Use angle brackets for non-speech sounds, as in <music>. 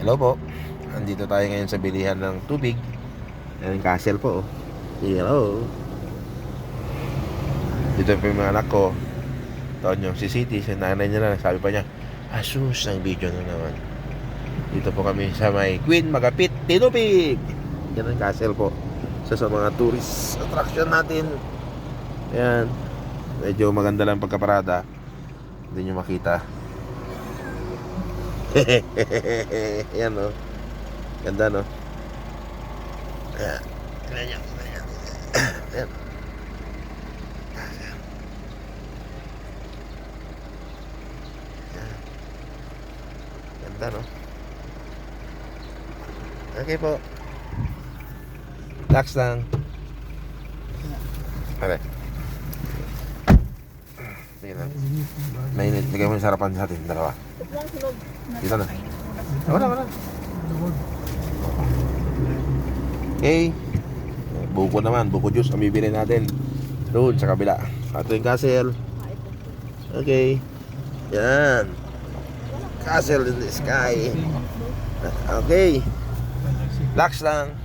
Hello po. Andito tayo ngayon sa bilihan ng tubig. Ayan castle po. oh. Hello. Dito po yung mga anak ko. Taon yung si City, si nanay niya na. Sabi pa niya, asus ang video na naman. Dito po kami sa may Queen Magapit, Tinupig. Yan ang castle po. Isa sa mga tourist attraction natin. Ayan. Medyo maganda lang pagkaparada. Hindi nyo makita. <laughs> Yan. Ganda no. Tingnan nyo. Ayan. Ayan. Ayan. Ganda no. Okay po. Relax lang. Okay. Sige lang. Mainit. Bigay mo yung sarapan sa atin. Dalawa. Dito na. Wala, wala. Okay. Buko naman. Buko juice ang bibili natin. Doon sa kabila. Ito yung castle. Okay. Yan. Castle in the sky. Okay. Relax lang.